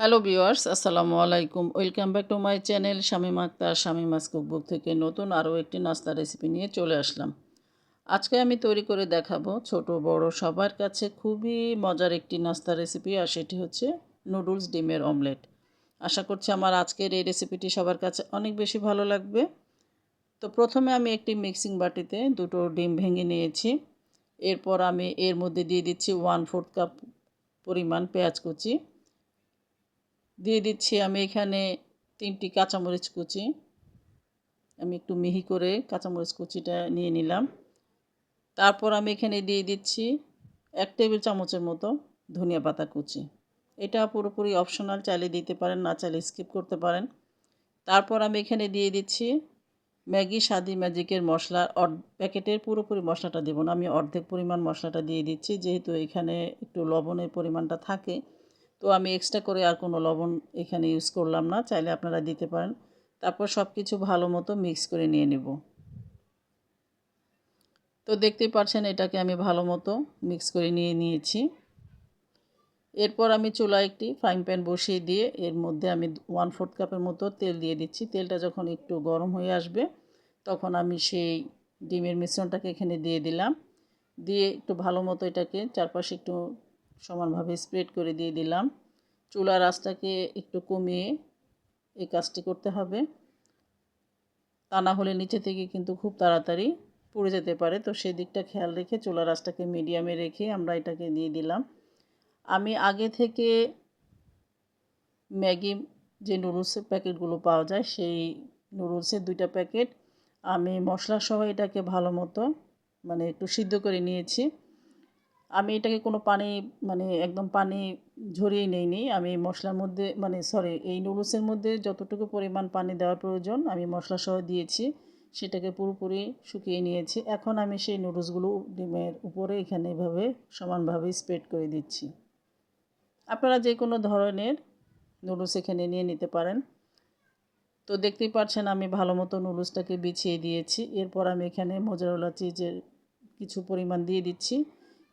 Hello viewers আসসালামু আলাইকুম welcome back to my channel Shamim Akhtar Shamima's cookbook থেকে নতুন আরও একটি নাস্তা রেসিপি নিয়ে চলে আসলাম। আজকে আমি তৈরি করে দেখাবো ছোট বড় সবার কাছে খুবই মজার একটি নাস্তা রেসিপি আর সেটি হচ্ছে নুডলস ডিমের অমলেট আশা করছি আমার আজকের এই রেসিপিটি সবার কাছে অনেক বেশি ভালো লাগবে। তো প্রথমে আমি একটি মিক্সিং বাটিতে দুটো ডিম ভেঙে নিয়েছি। এরপর আমি এর মধ্যে দিয়ে দিচ্ছি ওয়ান ফোর্থ কাপ পরিমাণ পেঁয়াজ কুচি। দিয়ে দিচ্ছি আমি এখানে তিনটি কাঁচামরিচ কুচি। আমি একটু মিহি করে কাঁচামরিচ কুচিটা নিয়ে নিলাম। তারপর আমি এখানে দিয়ে দিচ্ছি এক টেবিল চামচের মতো ধনিয়া পাতা কুচি। এটা পুরোপুরি অপশনাল চালিয়ে দিতে পারেন, না চালিয়ে স্কিপ করতে পারেন। তারপর আমি এখানে দিয়ে দিচ্ছি ম্যাগি স্বাদি ম্যাজিকের মশলা। প্যাকেটের পুরোপুরি মশলাটা দেবো না, আমি অর্ধেক পরিমাণ মশলাটা দিয়ে দিচ্ছি, যেহেতু এখানে একটু লবণের পরিমাণটা থাকে। তো আমি এক্সট্রা করে আর কোনো লবণ এখানে ইউজ করলাম না, চাইলে আপনারা দিতে পারেন। তারপর সব কিছু ভালো মতো মিক্স করে নিয়ে নেব। তো দেখতেই পাচ্ছেন এটাকে আমি ভালো মতো মিক্স করে নিয়ে নিয়েছি। এরপর আমি চুলা একটি ফ্রাইং প্যান বসিয়ে দিয়ে এর মধ্যে আমি ওয়ান ফোর্থ কাপের মতো তেল দিয়ে দিচ্ছি। তেলটা যখন একটু গরম হয়ে আসবে, তখন আমি সেই ডিমের মিশ্রণটাকে এখানে দিয়ে দিলাম। দিয়ে একটু ভালো মতো এটাকে চারপাশে একটু সমানভাবে স্প্রেড করে দিয়ে দিলাম। চুলার আঁচটাকে একটু কমিয়ে এই কাজটি করতে হবে। তা না হলে নিচে থেকে কিন্তু খুব তাড়াতাড়ি পুড়ে যেতে পারে। তো সেই দিকটা খেয়াল রেখে চুলার আঁচটাকে মিডিয়ামে রেখে আমরা এটাকে দিয়ে দিলাম। আমি আগে থেকে ম্যাগি যে নুডলসের প্যাকেটগুলো পাওয়া যায়, সেই নুডলসের দুইটা প্যাকেট আমি মশলা সহ এটাকে ভালো মতো মানে একটু সিদ্ধ করে নিয়েছি। আমি এটাকে কোনো পানি মানে একদম পানি ঝরিয়ে নেইনি। আমি মশলার মধ্যে মানে সরি এই নুডলসের মধ্যে যতটুকু পরিমাণ পানি দেওয়ার প্রয়োজন, আমি মশলা সহ দিয়েছি। সেটাকে পুরোপুরি শুকিয়ে নিয়েছি। এখন আমি সেই নুডলসগুলো ডিমের উপরে এখানে এভাবে সমানভাবে স্প্রেড করে দিচ্ছি। আপনারা যে কোনো ধরনের নুডলস এখানে নিয়ে নিতে পারেন। তো দেখতেই পাচ্ছেন আমি ভালো মতো নুডলসটাকে বিছিয়ে দিয়েছি। এরপর আমি এখানে মোজারোলা চিজের কিছু পরিমাণ দিয়ে দিচ্ছি।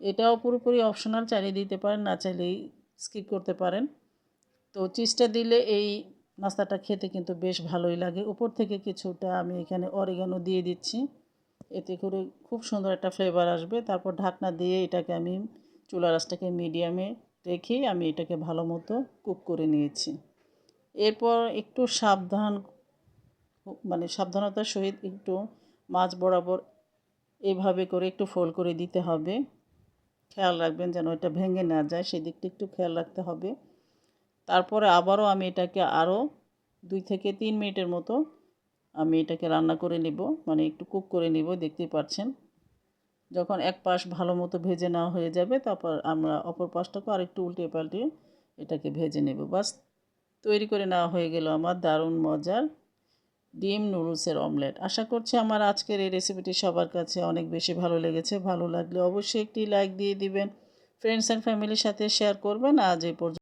এটাও পুরোপুরি অপশনাল চালিয়ে দিতে পারেন, না চাইলেই স্কিপ করতে পারেন। তো চিজটা দিলে এই নাস্তাটা খেতে কিন্তু বেশ ভালোই লাগে। উপর থেকে কিছুটা আমি এখানে অরিগানো দিয়ে দিচ্ছি। এতে করে খুব সুন্দর একটা ফ্লেভার আসবে। তারপর ঢাকনা দিয়ে এটাকে আমি চুলা রাসটাকে মিডিয়ামে রেখে আমি এটাকে ভালো মতো কুক করে নিয়েছি। এরপর একটু সাবধান মানে সাবধানতার সহিত একটু মাছ বরাবর এভাবে করে একটু ফোল্ড করে দিতে হবে। খেয়াল রাখবেন যেন এটা ভেঙে না যায়, সেদিকটা একটু খেয়াল রাখতে হবে। তারপরে আবারও আমি এটাকে আরও দুই থেকে তিন মিনিটের মতো আমি এটাকে রান্না করে নেব মানে একটু কুক করে নেব, দেখতেই পাচ্ছেন। যখন এক পাশ ভালো মতো ভেজে নেওয়া হয়ে যাবে, তারপর আমরা অপর পাশটাকেও আরেকটু উল্টে পাল্টে এটাকে ভেজে নেব। বাস, তৈরি করে নেওয়া হয়ে গেল আমার দারুণ মজার ডিম, নুডলসের অমলেট। আশা করছি আমার আজকের এই রেসিপিটি সবার কাছে অনেক বেশি ভালো লেগেছে। ভালো লাগলে অবশ্যই একটি লাইক দিয়ে দিবেন। ফ্রেন্ডস অ্যান্ড ফ্যামিলির সাথে শেয়ার করবেন। আজ এই পর্যন্ত